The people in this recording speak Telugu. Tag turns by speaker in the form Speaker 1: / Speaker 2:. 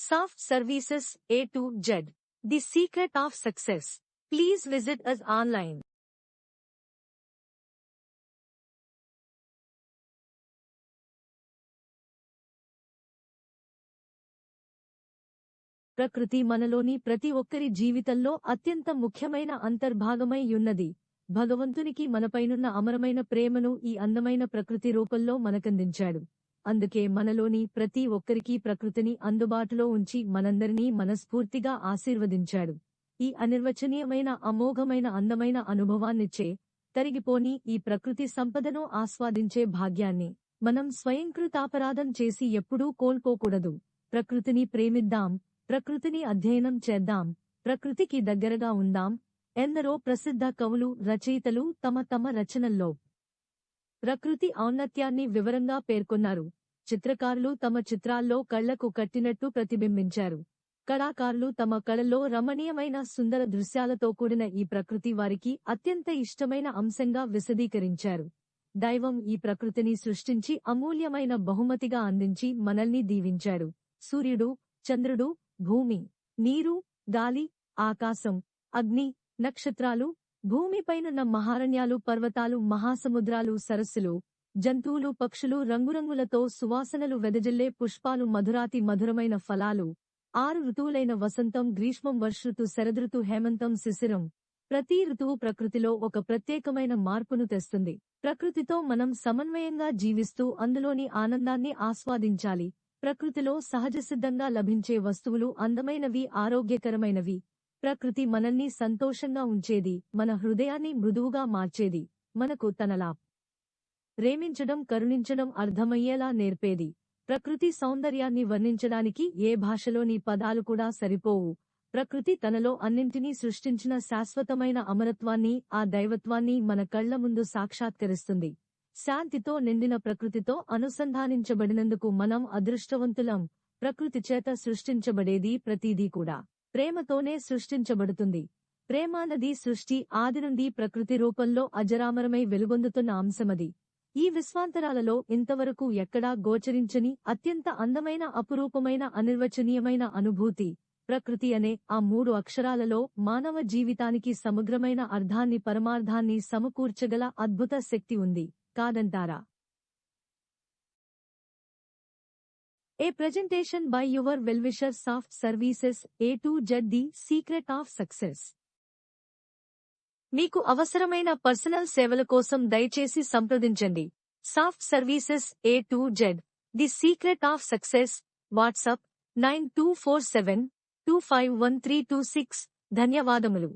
Speaker 1: Soft Services A to Z. The secret of success. Please visit us online. ప్రకృతి మనలోని ప్రతి ఒక్కరి జీవితంలో అత్యంత ముఖ్యమైన అంతర్భాగమై ఉన్నది భగవంతునికి మనపైనున్న అమరమైన ప్రేమను ఈ అందమైన ప్రకృతి రూపంలో మనకందించాడు అందుకే మనలోని ప్రతి ఒక్కరికీ ప్రకృతిని అందుబాటులో ఉంచి మనందరినీ మనస్ఫూర్తిగా ఆశీర్వదించాడు. ఈ అనిర్వచనీయమైన అమోఘమైన అందమైన అనుభవాన్నిచ్చే తరిగిపోని ఈ ప్రకృతి సంపదను ఆస్వాదించే భాగ్యాన్ని మనం స్వయంకృతాపరాధం చేసి ఎప్పుడూ కోల్పోకూడదు. ప్రకృతిని ప్రేమిద్దాం ప్రకృతిని అధ్యయనం చేద్దాం ప్రకృతికి దగ్గరగా ఉందాం ఎందరో ప్రసిద్ధ కవులు రచయితలు తమ తమ రచనల్లో ప్రకృతి ఔన్నత్యాన్ని వివరంగా పేర్కొన్నారు. చిత్రకారులు తమ చిత్రాల్లో కళ్ళకు కట్టినట్టు ప్రతిబింబించారు. కళాకారులు తమ కళల్లో రమణీయమైన సుందర దృశ్యాలతో కూడిన ఈ ప్రకృతి వారికి అత్యంత ఇష్టమైన అంశంగా విశదీకరించారు. దైవం ఈ ప్రకృతిని సృష్టించి అమూల్యమైన బహుమతిగా అందించి మనల్ని దీవించాడు. సూర్యుడు చంద్రుడు భూమి నీరు గాలి ఆకాశం అగ్ని నక్షత్రాలు భూమిపైనున్న మహారణ్యాలు పర్వతాలు మహాసముద్రాలు సరస్సులు జంతువులు పక్షులు రంగురంగులతో సువాసనలు వెదజల్లే పుష్పాలు మధురాతి మధురమైన ఫలాలు. ఆరు ఋతువులైన వసంతం గ్రీష్మం వర్షృతు శరదృతు హేమంతం శిశిరం. ప్రతి ఋతువు ప్రకృతిలో ఒక ప్రత్యేకమైన మార్పును తెస్తుంది. ప్రకృతితో మనం సమన్వయంగా జీవిస్తూ అందులోని ఆనందాన్ని ఆస్వాదించాలి. ప్రకృతిలో సహజసిద్ధంగా లభించే వస్తువులు అందమైనవి ఆరోగ్యకరమైనవి. ప్రకృతి మనల్ని సంతోషంగా ఉంచేది మన హృదయాన్ని మృదువుగా మార్చేది మనకు తనలా ప్రేమించడం కరుణించడం అర్థమయ్యేలా నేర్పేది. ప్రకృతి సౌందర్యాన్ని వర్ణించడానికి ఏ భాషలోని పదాలు కూడా సరిపోవు. ప్రకృతి తనలో అన్నింటినీ సృష్టించిన శాశ్వతమైన అమరత్వాన్ని ఆ దైవత్వాన్ని మన కళ్ళ ముందు సాక్షాత్కరిస్తుంది. శాంతితో నిండిన ప్రకృతితో అనుసంధానించబడినందుకు మనం అదృష్టవంతులం. ప్రకృతి చేత సృష్టించబడేది ప్రతిదీ కూడా. ప్రేమతోనే సృష్టించబడుతుంది. ప్రేమానది సృష్టి ఆది నుండి ప్రకృతి రూపంలో అజరామరమై వెలుగొందుతున్న అంశమది. ఈ విశ్వాంతరాలలో ఇంతవరకు ఎక్కడా గోచరించని అత్యంత అందమైన అపురూపమైన అనిర్వచనీయమైన అనుభూతి. ప్రకృతి అనే ఆ మూడు అక్షరాలలో మానవ జీవితానికి సమగ్రమైన అర్థాన్ని పరమార్థాన్ని సమకూర్చగల అద్భుత శక్తి ఉంది. కాదంటారా? A presentation by your well-wisher soft services A to Z the secret of success మీకు అవసరమైన పర్సనల్ సేవల కోసం దయచేసి సంప్రదించండి. Soft services A to Z the secret of success WhatsApp nine two four seven two five one three two six ధన్యవాదములు.